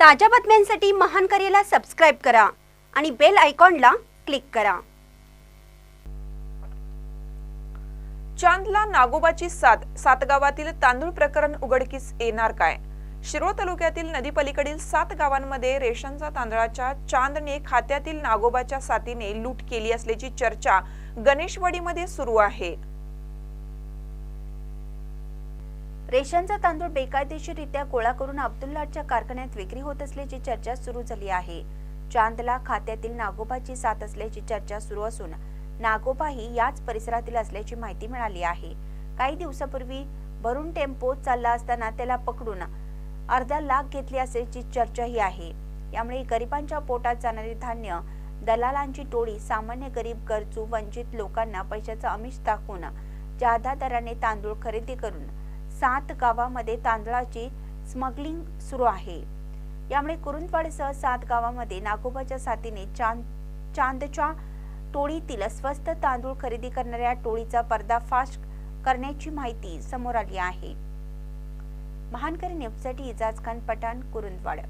ताज्या बातम्यांसाठी महान करेला सबस्क्राईब करा आणि बेल आयकॉनला क्लिक करा. चांदला नागोबाची साथ सात गावातील तांदूळ प्रकरण उघडकीस येणार काय? शिरोळ तालुक्यातील नदीपलीकडील सात गावांमध्ये रेशनचा तांदळाच्या चांदने खात्यातील नागोबाच्या साथीने लूट केली असल्याची चर्चा गणेशवाडीमध्ये सुरू आहे. रेशनचा तांदूळ बेकायदेशीररित्या गोळा करून अब्दुल्लाच्या कारखान्यात विक्री होत असल्याची चर्चा सुरू झाली आहे. चांदला खात्यातील नागोबाची साथ असल्याची चर्चा सुरू असून नागोबा ही याच परिसरातील असल्याची माहिती मिळाली आहे. काही दिवसापूर्वी भरून टेम्पो चालला असताना त्याला पकडून अर्धा लाख घेतली असल्याची चर्चाही आहे. यामुळे गरिबांच्या पोटात जाणारे धान्य दलालांची टोळी सामान्य गरीब गरजू वंचित लोकांना पैशाचा अमिष दाखवून जादा दराने तांदूळ खरेदी करून सात गावामध्ये तांदळाची स्मगलिंग सुरू आहे. यामुळे कुरुंदवाडसह सात गावामध्ये नागोबाच्या साथीने चांद चांदच्या टोळीतील स्वस्त तांदूळ खरेदी करणाऱ्या टोळीचा पर्दाफाश करण्याची माहिती समोर आली आहे. महानकरी न्यूजसाठी इजाज खान पठाण कुरुंदवाड.